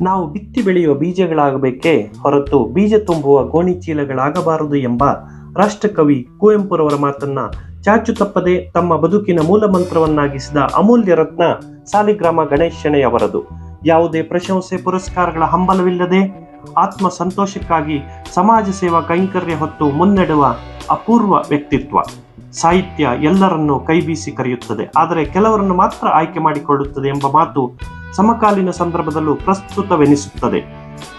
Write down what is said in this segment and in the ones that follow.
ನಾವು ಬಿತ್ತಿ ಬೆಳೆಯುವ ಬೀಜಗಳಾಗಬೇಕೇ ಹೊರತು ಬೀಜ ತುಂಬುವ ಗೋಣಿ ಚೀಲಗಳಾಗಬಾರದು ಎಂಬ ರಾಷ್ಟ್ರಕವಿ ಕುವೆಂಪುರವರ ಮಾತನ್ನ ಚಾಚು ತಪ್ಪದೆ ತಮ್ಮ ಬದುಕಿನ ಮೂಲ ಮಂತ್ರವನ್ನಾಗಿಸಿದ ಅಮೂಲ್ಯ ರತ್ನ ಸಾಲಿಗ್ರಾಮ ಗಣೇಶ್ ಶೆಣೆಯವರದು ಯಾವುದೇ ಪ್ರಶಂಸೆ ಪುರಸ್ಕಾರಗಳ ಹಂಬಲವಿಲ್ಲದೆ ಆತ್ಮ ಸಂತೋಷಕ್ಕಾಗಿ ಸಮಾಜ ಸೇವಾ ಕೈಂಕರ್ಯ ಹೊತ್ತು ಮುನ್ನಡೆವ ಅಪೂರ್ವ ವ್ಯಕ್ತಿತ್ವ. ಸಾಹಿತ್ಯ ಎಲ್ಲರನ್ನೂ ಕೈಬೀಸಿ ಕರೆಯುತ್ತದೆ. ಆದರೆ ಕೆಲವರನ್ನು ಮಾತ್ರ ಆಯ್ಕೆ ಮಾಡಿಕೊಳ್ಳುತ್ತದೆ ಎಂಬ ಮಾತು ಸಮಕಾಲೀನ ಸಂದರ್ಭದಲ್ಲೂ ಪ್ರಸ್ತುತವೆನಿಸುತ್ತದೆ.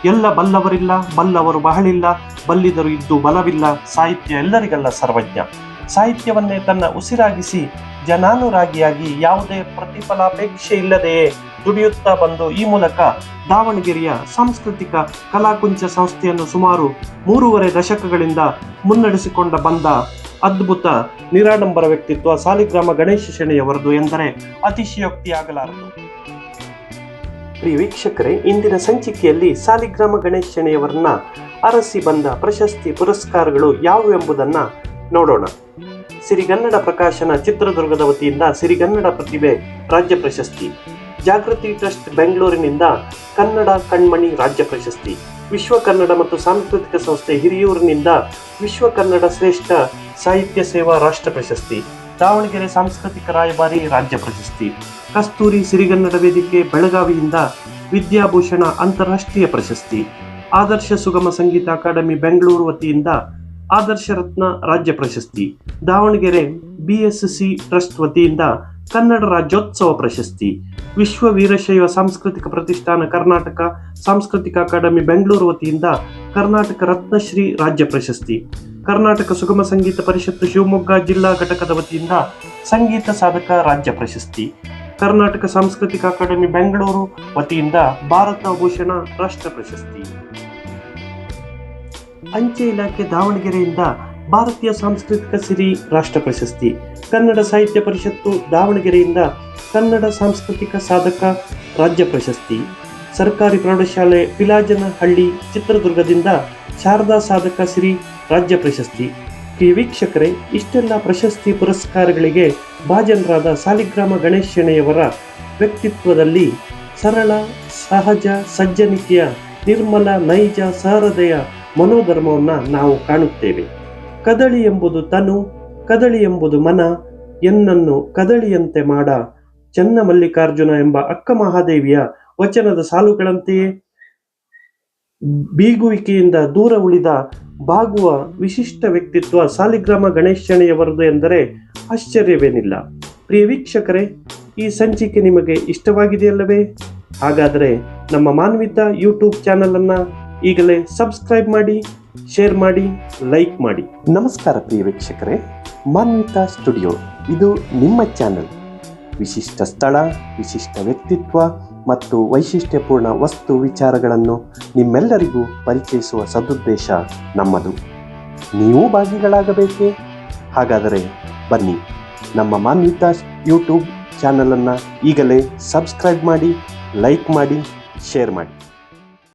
ಎಲ್ಲ ಬಲ್ಲವರಿಲ್ಲ, ಬಲ್ಲವರು ಬಹಳಿಲ್ಲ, ಬಲ್ಲಿದರು ಇದ್ದು ಬಲವಿಲ್ಲ, ಸಾಹಿತ್ಯ ಎಲ್ಲರಿಗಲ್ಲ ಸರ್ವಜ್ಞ. ಸಾಹಿತ್ಯವನ್ನೇ ತನ್ನ ಉಸಿರಾಗಿಸಿ ಜನಾನುರಾಗಿಯಾಗಿ ಯಾವುದೇ ಪ್ರತಿಫಲಾಪೇಕ್ಷೆ ಇಲ್ಲದೆಯೇ ದುಡಿಯುತ್ತಾ ಬಂದು ಈ ಮೂಲಕ ದಾವಣಗೆರೆಯ ಸಾಂಸ್ಕೃತಿಕ ಕಲಾಕುಂಚ ಸಂಸ್ಥೆಯನ್ನು ಸುಮಾರು ಮೂರುವರೆ ದಶಕಗಳಿಂದ ಮುನ್ನಡೆಸಿಕೊಂಡ ಬಂದ ಅದ್ಭುತ ನಿರಾಡಂಬರ ವ್ಯಕ್ತಿತ್ವ ಸಾಲಿಗ್ರಾಮ ಗಣೇಶ ಶೆಣೆಯವರದು ಎಂದರೆ ಅತಿಶಯೋಕ್ತಿಯಾಗಲಾರದು. ಪ್ರಿಯ ವೀಕ್ಷಕರೇ, ಇಂದಿನ ಸಂಚಿಕೆಯಲ್ಲಿ ಸಾಲಿಗ್ರಾಮ ಗಣೇಶ್ ಶೆಣೆಯವರನ್ನ ಅರಸಿ ಬಂದ ಪ್ರಶಸ್ತಿ ಪುರಸ್ಕಾರಗಳು ಯಾವುವು ಎಂಬುದನ್ನ ನೋಡೋಣ. ಸಿರಿಗನ್ನಡ ಪ್ರಕಾಶನ ಚಿತ್ರದುರ್ಗದ ವತಿಯಿಂದ ಸಿರಿಗನ್ನಡ ಪ್ರತಿಭೆ ರಾಜ್ಯ ಪ್ರಶಸ್ತಿ, ಜಾಗೃತಿ ಟ್ರಸ್ಟ್ ಬೆಂಗಳೂರಿನಿಂದ ಕನ್ನಡ ಕಣ್ಮಣಿ ರಾಜ್ಯ ಪ್ರಶಸ್ತಿ, ವಿಶ್ವ ಕನ್ನಡ ಮತ್ತು ಸಾಂಸ್ಕೃತಿಕ ಸಂಸ್ಥೆ ಹಿರಿಯೂರಿನಿಂದ ವಿಶ್ವ ಕನ್ನಡ ಶ್ರೇಷ್ಠ ಸಾಹಿತ್ಯ ಸೇವಾ ರಾಷ್ಟ್ರ ಪ್ರಶಸ್ತಿ. ದಾವಣಗೆರೆ ಸಾಂಸ್ಕೃತಿಕ ರಾಯಭಾರಿ ರಾಜ್ಯ ಪ್ರಶಸ್ತಿ. ಕಸ್ತೂರಿ ಸಿರಿಗನ್ನಡ ವೇದಿಕೆ ಬೆಳಗಾವಿಯಿಂದ ವಿದ್ಯಾಭೂಷಣ ಅಂತಾರಾಷ್ಟ್ರೀಯ ಪ್ರಶಸ್ತಿ. ಆದರ್ಶ ಸುಗಮ ಸಂಗೀತ ಅಕಾಡೆಮಿ ಬೆಂಗಳೂರು ವತಿಯಿಂದ ಆದರ್ಶ ರತ್ನ ರಾಜ್ಯ ಪ್ರಶಸ್ತಿ. ದಾವಣಗೆರೆ ಬಿಎಸ್ಸಿ ಟ್ರಸ್ಟ್ ವತಿಯಿಂದ ಕನ್ನಡ ರಾಜ್ಯೋತ್ಸವ ಪ್ರಶಸ್ತಿ. ವಿಶ್ವ ವೀರಶೈವ ಸಾಂಸ್ಕೃತಿಕ ಪ್ರತಿಷ್ಠಾನ ಕರ್ನಾಟಕ ಸಾಂಸ್ಕೃತಿಕ ಅಕಾಡೆಮಿ ಬೆಂಗಳೂರು ವತಿಯಿಂದ ಕರ್ನಾಟಕ ರತ್ನಶ್ರೀ ರಾಜ್ಯ ಪ್ರಶಸ್ತಿ. ಕರ್ನಾಟಕ ಸುಗಮ ಸಂಗೀತ ಪರಿಷತ್ತು ಶಿವಮೊಗ್ಗ ಜಿಲ್ಲಾ ಘಟಕದ ವತಿಯಿಂದ ಸಂಗೀತ ಸಾಧಕ ರಾಜ್ಯ ಪ್ರಶಸ್ತಿ. ಕರ್ನಾಟಕ ಸಾಂಸ್ಕೃತಿಕ ಅಕಾಡೆಮಿ ಬೆಂಗಳೂರು ವತಿಯಿಂದ ಭಾರತ ಭೂಷಣ ರಾಷ್ಟ್ರ ಪ್ರಶಸ್ತಿ. ಅಂಚೆ ಇಲಾಖೆ ದಾವಣಗೆರೆಯಿಂದ ಭಾರತೀಯ ಸಾಂಸ್ಕೃತಿಕ ಸಿರಿ ರಾಷ್ಟ್ರ ಪ್ರಶಸ್ತಿ. ಕನ್ನಡ ಸಾಹಿತ್ಯ ಪರಿಷತ್ತು ದಾವಣಗೆರೆಯಿಂದ ಕನ್ನಡ ಸಾಂಸ್ಕೃತಿಕ ಸಾಧಕ ರಾಜ್ಯ ಪ್ರಶಸ್ತಿ. ಸರ್ಕಾರಿ ಪ್ರೌಢಶಾಲೆ ಪಿಲಾಜನಹಳ್ಳಿ ಚಿತ್ರದುರ್ಗದಿಂದ ಶಾರದಾ ಸಾಧಕ ಸಿರಿ ರಾಜ್ಯ ಪ್ರಶಸ್ತಿ. ಪ್ರಿಯ ವೀಕ್ಷಕರೇ, ಇಷ್ಟೆಲ್ಲ ಪ್ರಶಸ್ತಿ ಪುರಸ್ಕಾರಗಳಿಗೆ ಭಾಜನರಾದ ಸಾಲಿಗ್ರಾಮ ಗಣೇಶ್ ಶೆಣೆಯವರ ವ್ಯಕ್ತಿತ್ವದಲ್ಲಿ ಸರಳ, ಸಹಜ, ಸಜ್ಜನಿಕೆಯ, ನಿರ್ಮಲ, ನೈಜ, ಸಹೃದಯ ಮನೋಧರ್ಮವನ್ನು ನಾವು ಕಾಣುತ್ತೇವೆ. ಕದಳಿ ಎಂಬುದು ತನು, ಕದಳಿ ಎಂಬುದು ಮನ, ಎನ್ನನ್ನು ಕದಳಿಯಂತೆ ಮಾಡ ಚನ್ನ ಮಲ್ಲಿಕಾರ್ಜುನ ಎಂಬ ಅಕ್ಕ ಮಹಾದೇವಿಯ ವಚನದ ಸಾಲುಗಳಂತೆಯೇ ಬೀಗುವಿಕೆಯಿಂದ ದೂರ ಉಳಿದ ಬಾಗುವ ವಿಶಿಷ್ಟ ವ್ಯಕ್ತಿತ್ವ ಸಾಲಿಗ್ರಾಮ ಗಣೇಶ್ ಎಂದರೆ ಆಶ್ಚರ್ಯವೇನಿಲ್ಲ. ಪ್ರಿಯ ವೀಕ್ಷಕರೇ, ಈ ಸಂಚಿಕೆ ನಿಮಗೆ ಇಷ್ಟವಾಗಿದೆಯಲ್ಲವೇ? ಹಾಗಾದರೆ ನಮ್ಮ ಮಾನ್ವಿತ ಯೂಟ್ಯೂಬ್ ಚಾನಲನ್ನು ಈಗಲೇ ಸಬ್ಸ್ಕ್ರೈಬ್ ಮಾಡಿ, ಶೇರ್ ಮಾಡಿ, ಲೈಕ್ ಮಾಡಿ. ನಮಸ್ಕಾರ ಪ್ರಿಯ ವೀಕ್ಷಕರೇ, ಮಾನ್ವಿತಾ ಸ್ಟುಡಿಯೋ. ಇದು ನಿಮ್ಮ ಚಾನಲ್. ವಿಶಿಷ್ಟ ಸ್ಥಳ, ವಿಶಿಷ್ಟ ವ್ಯಕ್ತಿತ್ವ ಮತ್ತು ವೈಶಿಷ್ಟ್ಯಪೂರ್ಣ ವಸ್ತು ವಿಚಾರಗಳನ್ನು ನಿಮ್ಮೆಲ್ಲರಿಗೂ ಪರಿಚಯಿಸುವ ಸದುದ್ದೇಶ ನಮ್ಮದು. ನೀವು ಭಾಗಿಗಳಾಗಬೇಕೇ? ಹಾಗಾದರೆ ಬನ್ನಿ. ನಮ್ಮ ಮಾನ್ವಿತಾ ಯೂಟ್ಯೂಬ್ ಚಾನಲನ್ನು ಈಗಲೇ ಸಬ್ಸ್ಕ್ರೈಬ್ ಮಾಡಿ, ಲೈಕ್ ಮಾಡಿ, ಶೇರ್ ಮಾಡಿ.